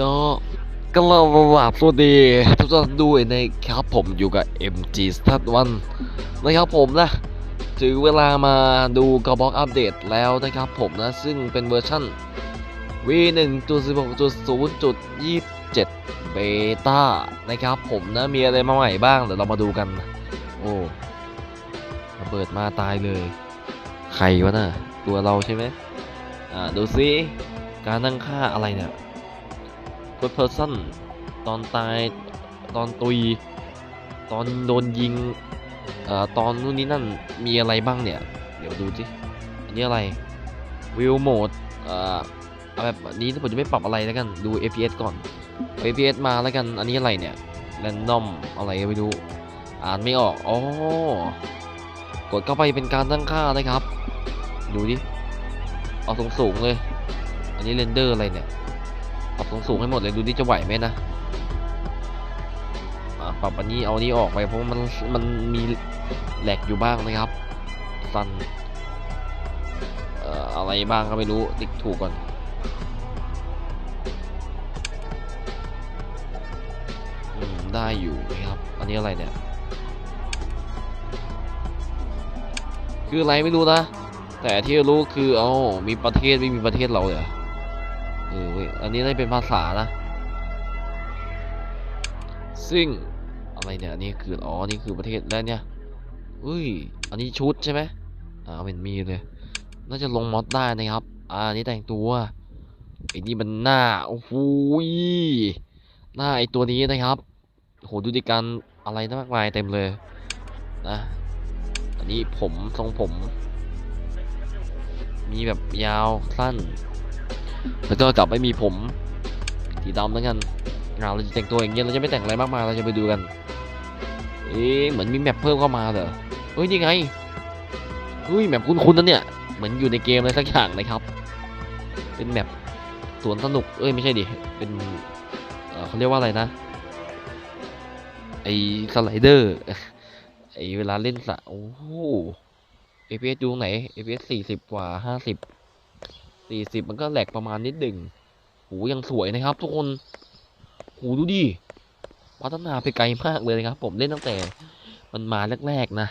ก็ก็เราหลับสวัสดีทุกท่านด้วยนะครับผมอยู่กับ MG Stat 1นะครับผมนะถึงเวลามาดูกระบอกอัปเดตแล้วนะครับผมนะ ซึ่งเป็นเวอร์ชัน V1.16.0.27 เบต้านะครับผมนะ มีอะไรมาใหม่บ้าง เดี๋ยวเรามาดูกัน โอ้ระเบิดมาตายเลย ใครวะน่ะตัวเราใช่ไหมอ่า ดูซิ การตั้งค่าอะไรเนี่ย good person ตอนตายตอนตุย ตอนโดนยิงเอ่อตอนนู่นนี่นั่นมีอะไรบ้างเนี่ย เดี๋ยวดูสิอันนี้อะไร view mode เอ่อเอาแบบนี้ผมจะไม่ปรับอะไรแล้วกันดู FPS ก่อน FPS มาแล้วกันอันนี้อะไรเนี่ย random อะไรไม่รู้อ่านไม่ออกอ๋อกดเข้าไปเป็นการตั้งค่านะครับ ดูดิ เอาสูงสูงๆเลย อันนี้เรนเดอร์อะไรเนี่ย ปรับสูงสูงๆให้หมดเลยดูดิจะไหวไหมนะปรับอันนี้เอานี้ออกไปเพราะมันมันมีแหลกอยู่บ้างนะครับซันอะไรบ้างก็ไม่รู้ติ๊กถูกก่อนอได้อยู่นะครับ อันนี้อะไรเนี่ย คืออะไรไม่รู้นะ แต่ที่รู้คือ เอ้ามีประเทศไม่มีประเทศเราเลย อันนี้ได้เป็นภาษานะซึ่งอะไรเนี่ยอันนี้คืออ๋อนี่คือประเทศแล้วเนี่ยอุ้ยอันนี้ชุดใช่ไหมอ่าเป็นมีเลยน่าจะลงมอดได้นะครับ อ่าอันนี้แต่งตัวไอ้นี่มันหน้าโอ้โหหน้าไอ้ตัวนี้นะครับโหดูดิการอะไรนะมากมายเต็มเลยนะอันนี้ผมทรงผม มีแบบยาวสั้น แล้วก็กลับไม่มีผมสีดำแล้วกันงานเราจะแต่งตัวอย่างเงี้ยเราจะไม่แต่งอะไรมากมายเราจะไปดูกัน เอ๊ะเหมือนมีแมปเพิ่มเข้ามาเหรอเฮ้ยนี่ไงเฮ้ยแมปคุ้นๆนั่นเนี่ยเหมือนอยู่ในเกมอะไรสักอย่างนะครับ เป็นแมปสวนสนุกเอ้ยไม่ใช่ดิเป็นเเขาเรียกว่าอะไรนะไอสไลเดอร์ไอเวลาเล่นสะโอ้โห FPS ดูไหน FPS สี่สิบกว่าห้ สี่สิบมันก็แหลกประมาณนิดหนึ่งหูยังสวยนะครับ ทุกคนหูดูดิพัฒนาไปไกลมากเลยนะครับ ผมเล่นตั้งแต่มันมาแรกๆนะ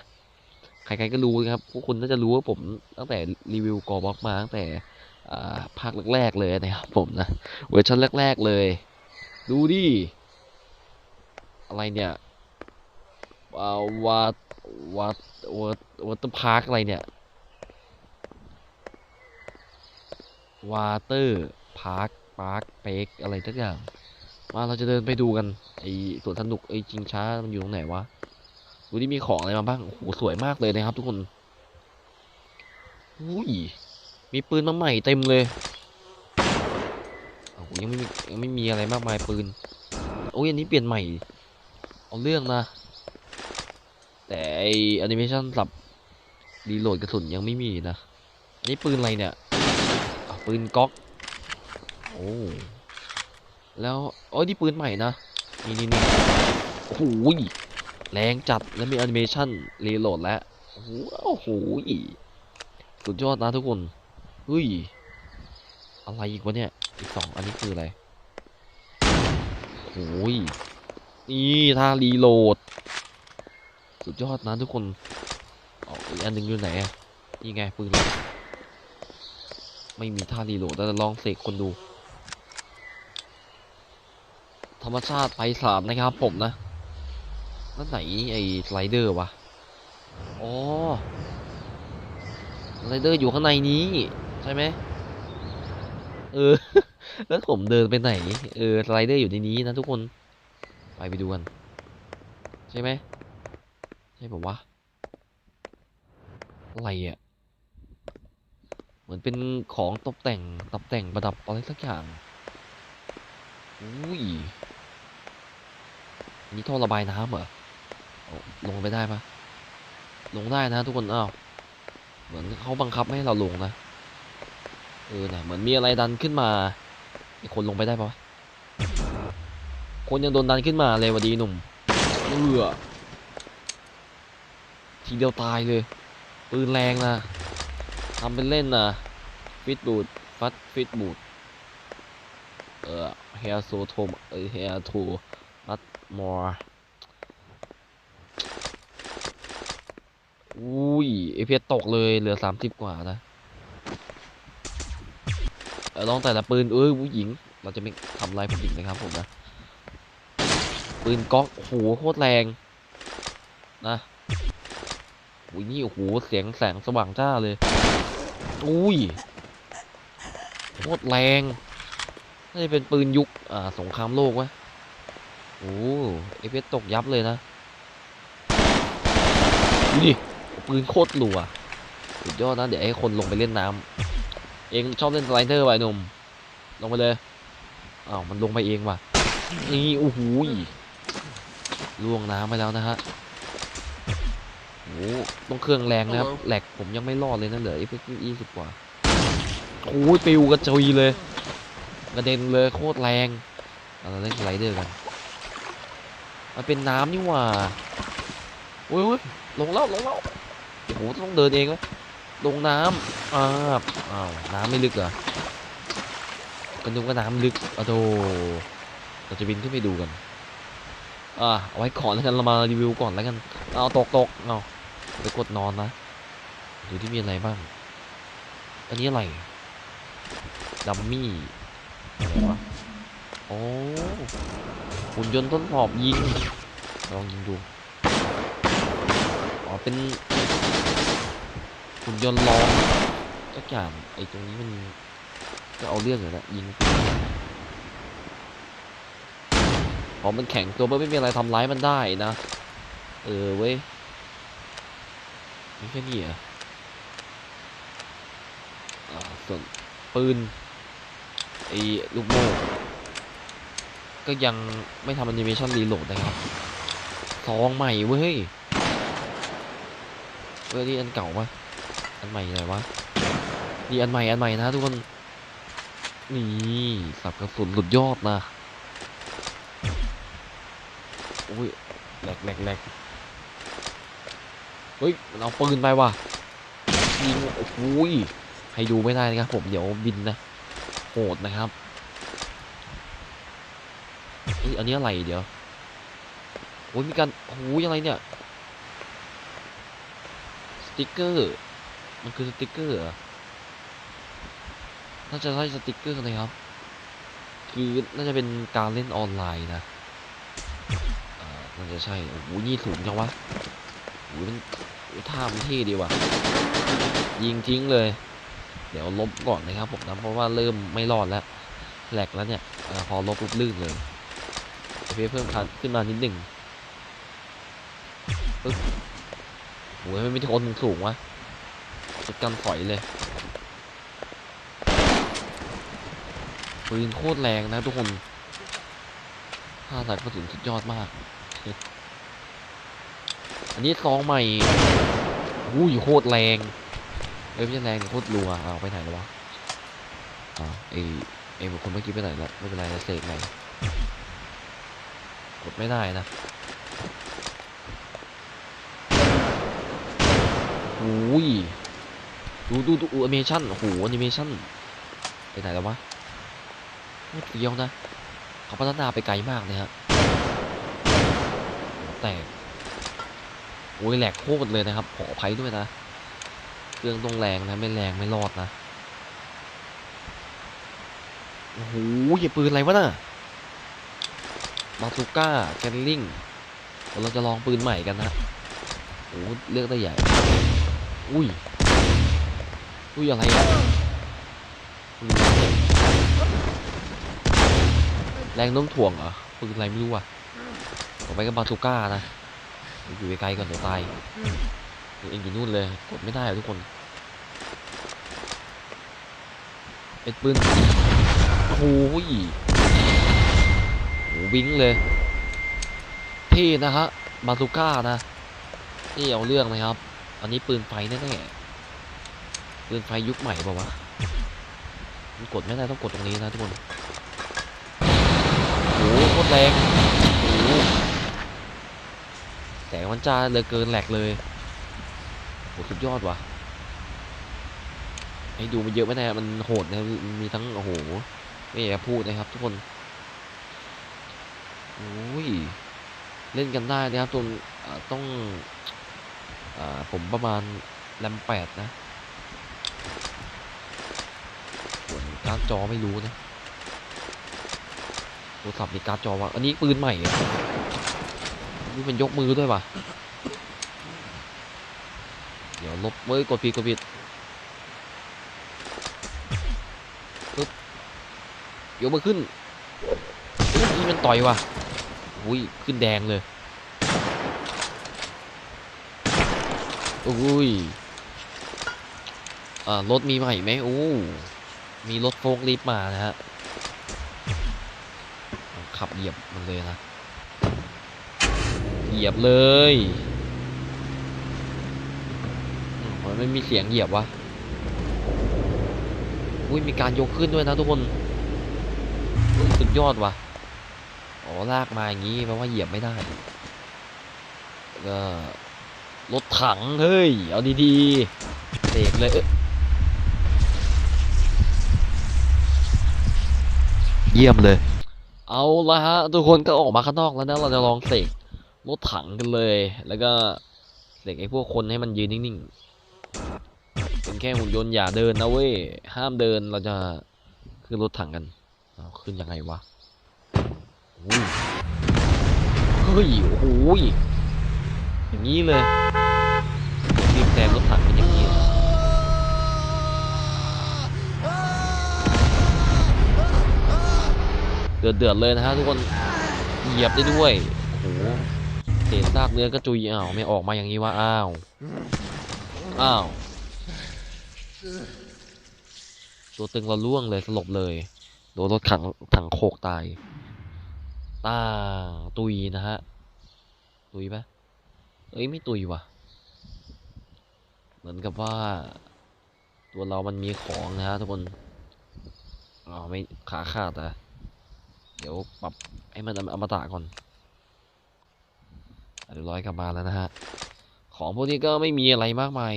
ใครๆก็รู้นะครับพวกคุณน่าจะรู้ว่าผมตั้งแต่รีวิวกอบล็อกมาตั้งแต่ภาคแรกๆเลยนะครับผมนะเวอร์ชันแรกๆเลย ดูดิอะไรเนี่ยวาดวาดวาดวอเตอร์พาร์คอะไรเนี่ย วาเตอร์พาร์คพาร์คเป๊กอะไรสักอย่าง มาเราจะเดินไปดูกันไอสวนสนุกไอจิงช้ามันอยู่ตรงไหนวะดูที่มีของอะไรมาบ้างโอ้โหสวยมากเลยนะครับ ทุกคนอุ้ยมีปืนมาใหม่เต็มเลยโอ้โหยังไม่มียังไม่มีอะไรมากมายปืนโอ้ยอันนี้เปลี่ยนใหม่ เอาเรื่องนะ แต่ไอแอนิเมชันสับรีโหลดกระสุนยังไม่มีนะอันนี้ปืนอะไรเนี่ย ปืนก๊อก โอ้ แล้วโอ้ยนี่ปืนใหม่นะ นี่นี่นี่โอ้โหยแรงจัด แล้วมีแอนิเมชันรีโหลดแล้ว โอ้โห สุดยอดนะทุกคนเฮ้ย อะไรอีกวะเนี่ย อีกสองอันนี้คืออะไรโอ้ย นี่ท่ารีโหลด สุดยอดนะทุกคนอ๋ออีกอันหนึ่งอยู่ไหนอะนี่ไงปืนเรา ไม่มีท่ารีโหลดแต่ลองเสกคนดู ธรรมชาติไปสามนะครับผมนะนั่นไหนไอ้สไลเดอร์วะอ๋อสไลเดอร์อยู่ข้างในนี้ ใช่ไหมเออ แล้วผมเดินไปไหน เออสไลเดอร์อยู่ในนี้นะทุกคน ไปไปดูกัน ใช่ไหมใช่ผมวะอะไรอะ มือนเป็นของตกแต่งตกแต่งประดับอะไรสักอย่าง อุ้ย นี่ท่อระบายน้ำเหรอ ลงไปได้ปะลงได้นะทุกคน อ้าว เหมือนเขาบังคับไม่ให้เราลงนะ เออนะเหมือนมีอะไรดันขึ้นมาไอคนลงไปได้ปะวะคนยังโดนดันขึ้นมาเลยวัดดีหนุ่มเอือทีเดียวตายเลย ปืนแรงนะ ทำเป็นเล่นนะฟิตบูดฟัดฟิตบูดเออ hair so to เอ้ย hair to not more อุ้ยเอพีตกเลยเหลือสามสิบกว่านะเออลองแต่ละปืนเอ้ยผู้หญิง เราจะไม่ทำลายผู้หญิงนะครับผมนะ ปืนก๊อกโอ้โหโคตรแรงนะอุ้ยนี่โอ้โหเสียงแสงสว่างจ้าเลย อุ้ยโคตรแรงน่าจะเป็นปืนยุคอ่าสงครามโลกวะโอ้เอฟเอสตกยับเลยนะดูดิปืนโคตรหลัวสุดยอดนะ เดี๋ยวให้คนลงไปเล่นน้ำเองชอบเล่นสไลเดอร์ไว้หนุ่มลงไปเลยอ้าวมันลงไปเองว่ะนี่โอ้โหยล่วงน้ำไปแล้วนะฮะ ต้องเครื่องแรงนะครับ Hello แหลกผมยังไม่รอดเลยนะเหลือเอฟเฟกต์ยี่สิบกว่าโอ้ยปิวกระจุยเลยกระเด็นเลยโคตรแรงเอาเราเล่นสไลเดอร์กันมันเป็นน้ำนี่หว่าโอ้ยโอ้ยลงแล้วลงแล้วโอ้โหต้องเดินเองไหมลงน้ำอ้าวอ้าวน้ำไม่ลึกเหรอกันนึกว่าน้ำลึกอะโดเราจะบินขึ้นไปดูกันอ่าเอาไว้ก่อนแล้วกันเรามารีวิวก่อนแล้วกันเอาตกตกเอา ไปกดนอนนะดูที่มีอะไรบ้าง อันนี้อะไรดัมมี่อะไรวะโอ้หุ่นยนต์ทดสอบยิง ลองยิงดู อ๋อ เป็นหุ่นยนต์ลองสักอย่างไอ้ตรงนี้มันก็เอาเรื่องอยู่แล้วยิงพอมันแข็งตัวมันไม่มีอะไรทำร้ายมันได้นะ เออเว้ย นี่แค่นี้เหรอส่วนปืนไอ้ลูกโม่ก็ยังไม่ทำแอนิเมชันรีโหลดนะครับซองใหม่เว้ยเว้ยนี่อันเก่าปะอันใหม่ไหนวะนี่อันใหม่อันใหม่นะทุกคนนี่สับกระสุนสุดยอดนะอุ้ยแหลกแหลกแหลก เฮ้ยมันเอาปืนไปว่ะยิงโอ้โหยให้ดูไม่ได้นะครับผมเดี๋ยวบินนะโหดนะครับเฮ้ยอันนี้อะไรเดี๋ยวโอ้ยมีการโอ้ยอะไรเนี่ยสติกเกอร์มันคือสติกเกอร์น่าจะใช่สติกเกอร์นะครับ คือน่าจะเป็นการเล่นออนไลน์นะน่าจะใช่โอ้โหนี่สูงจังวะ ท่ามันเท่ดีว่ะ ยิงทิ้งเลย เดี๋ยวลบก่อนนะครับผมนะเพราะว่าเริ่มไม่รอดแล้วแหลกแล้วเนี่ยอพอลบปุ๊บลื่นเลยเพิ่มเพิ่มคันขึ้นมานิดหนึ่งปึ๊บโอ้ยไม่มีทนสูงวะจุดกันถอยเลยปืนโคตรแรงนะทุกคนท่าสายกระสุนสุดยอดมาก อันนี้ซองใหม่อุ้ยโคตรแรงเอ้ยไม่ใช่แรงโคตรรัวเอาไปไหนแล้ววะอ่าวไอไอบุคคลเมื่อกี้ไปไหนละไม่เป็นไรนะเสกใหม่กดไม่ได้นะโอ้ยดูดูดูแอนิเมชั่นโอ้โหแอนิเมชั่นไปไหนแล้ววะโคตรเฟี้ยวนะเขาพัฒนาไปไกลมากเลยฮะแต่ โอ้ยแหลกโคตรเลยนะครับ ขออภัยด้วยนะ เครื่องต้องแรงนะ ไม่แรงไม่รอดนะ โอ้โหเหยียบปืนอะไรวะน่ะบาซูก้าแกนลิงเราจะลองปืนใหม่กันนะโอ้โหเลือกได้ใหญ่ อุ้ย อุ้ยอะไรอะปืนอะไรเนี่ยแรงน้มถ่วงเหรอปืนอะไรไม่รู้อะต่อไปก็บาซูก้านะ อยู่ไกลๆก่อนเดี๋ยวตายเองอยู่นู่นเลยกดไม่ได้อะทุกคนเป็นปืนโอ้โหยโอ้โหวิ้งเลยเท่นะฮะบาซูก้านะนี่เอาเรื่องนะครับ อันนี้ปืนไฟแน่ๆปืนไฟยุคใหม่เปล่าวะมันกดไม่ได้ต้องกดตรงนี้นะทุกคนโอ้โหโคตรแรงโอ้โห แสงมันจ้าเลยเกินแหลกเลยโหสุดยอดว่ะให้ดูมันเยอะไม่ได้มันโหดนะมันมีทั้งโอ้โหไม่อยากพูดนะครับ ทุกคนโอ้ยเล่นกันได้นะครับตรงเอ่อต้องอผมประมาณแรมแปดนะส่วนการจอไม่รู้นะโทรศัพท์มีการจอวะอันนี้ปืนใหม่อะ นี่มันยกมือด้วยวะเดี๋ยวลบเว้ยกดผิดกดผิดปึ๊บยกมือขึ้นนี่มันต่อยวะอุ้ยขึ้นแดงเลยอุ้ยอ่ารถมีใหม่ไหมโอ้มีรถโฟกลิฟมานะฮะขับเหยียบมันเลยนะ เหยียบเลยมันไม่มีเสียงเหยียบวะอุ้ยมีการยกขึ้นด้วยนะทุกคนสุดยอดว่ะอ๋อลากมาอย่างงี้แปลว่าเหยียบไม่ได้ก็รถถังเฮ้ย เอาดีๆเสกเลยเยเยี่ยมเลย เอาละฮะ ทุกคนก็ออกมาข้างนอกแล้วนะ เราจะลองเสก รถถังกันเลย แล้วก็เสกไอ้พวกคนให้มันยืนนิ่งๆ เป็นแค่หุ่นยนต์อย่าเดินนะเว้ย ห้ามเดินเราจะขึ้นรถถังกันเอาขึ้นยังไงวะเฮ้ยโอ้โหยอย่างนี้เลยรีบแซงรถถังเป็นอย่างนี้เดือดเดือดๆเลยนะฮะทุกคนเหยียบได้ด้วยโอ้โห เศษซากเนื้อก็จุยอ้าวไม่ออกมาอย่างนี้วะอ้าวอ้าวตัวตึงเราล่วงเลยสลบเลยโดนรถถังถังโคกตายตาตุยนะฮะตุยปะเอ้ยไม่ตุยว่ะ เหมือนกับว่า ตัวเรามันมีของนะฮะทุกคนอ๋อไม่ขาขาดอะเดี๋ยวปรับให้มันอมตะก่อน เรียบร้อยกลับมาแล้วนะฮะ ของพวกนี้ก็ไม่มีอะไรมากมาย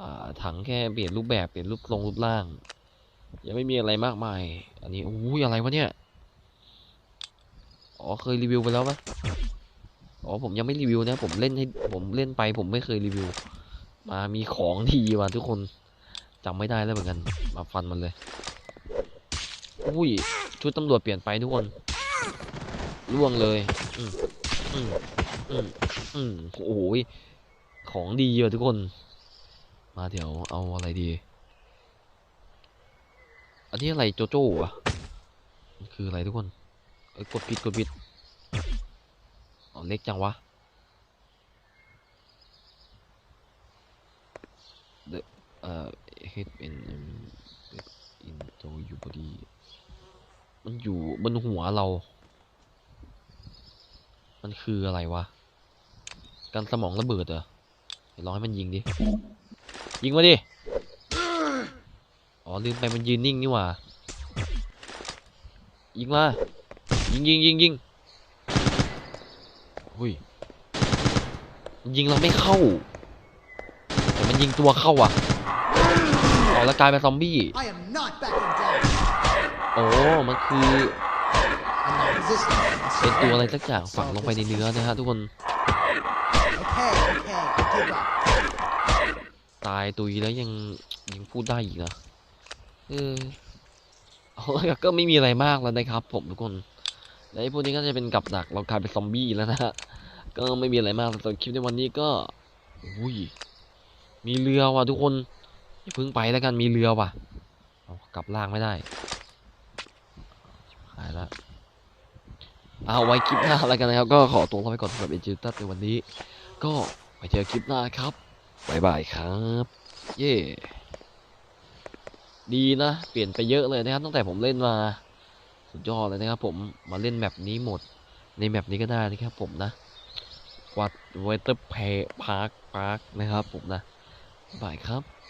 อ่าถังแค่เปลี่ยนรูปแบบเปลี่ยนรูปทรงรูปร่าง ยังไม่มีอะไรมากมาย อันนี้อุ้ยอะไรวะเนี่ย อ๋อเคยรีวิวไปแล้วปะอ๋อผมยังไม่รีวิวนะ ผมเล่นให้ผมเล่นไป ผมไม่เคยรีวิว มามีของทีว่ะทุกคนจำไม่ได้แล้วเหมือนกัน มาฟันมันเลยอุ้ยชุดตำรวจเปลี่ยนไปทุกคนล่วงเลย อืมอืม อืมอืมโอ้โหยของดีเยอะทุกคน มาเดี๋ยวเอาอะไรดี อันนี้อะไรโจโจ้อะมันคืออะไรทุกคนเอ้ยกดผิดกดผิดเล็กจังวะ The เอ่อ head and into your body มันอยู่บนหัวเรา มันคืออะไรวะ การสมองระเบิดเหรอเดี๋ยวลองให้มันยิงดิ ยิงมาดิ อ๋อลืมไปมันยืนนิ่งนี่หว่า ยิงมา ยิงยิงยิงยิงหุยมันยิงเราไม่เข้า แต่มันยิงตัวเข้าอะอ๋อแล้วกลายเป็นซอมบี้ I am not backing down. โอ้ มันคือ I'm not resisting. เป็นตัวอะไรสักอย่างฝังลงไปในเนื้อนะฮะทุกคน ตายตุยแล้วยังยังพูดได้อีกนะเออก็ไม่มีอะไรมากแล้วนะครับ ผมทุกคนและพวกนี้ก็จะเป็นกับดักเรากลายเป็นซอมบี้แล้วนะฮะก็ไม่มีอะไรมากสำหรับคลิปในวันนี้ก็อุ้ยมีเรือว่ะทุกคนอย่าเพิ่งไปแล้วกันมีเรือว่ะเอากลับล่างไม่ได้หายและ เอาไว้คลิปหน้าแล้วกันนะครับ ก็ขอตัวลาไปก่อนสำหรับเอจิตัสในวันนี้ ก็ไปเจอคลิปหน้าครับบายบายครับ เย่ดีนะ เปลี่ยนไปเยอะเลยนะครับ ตั้งแต่ผมเล่นมา สุดยอดเลยนะครับ ผมมาเล่นแมปนี้หมด ในแมปนี้ก็ได้นะครับผมนะวัดเวเตอร์เพย์พาร์คพาร์คนะครับผมนะบ๊ายบายครับ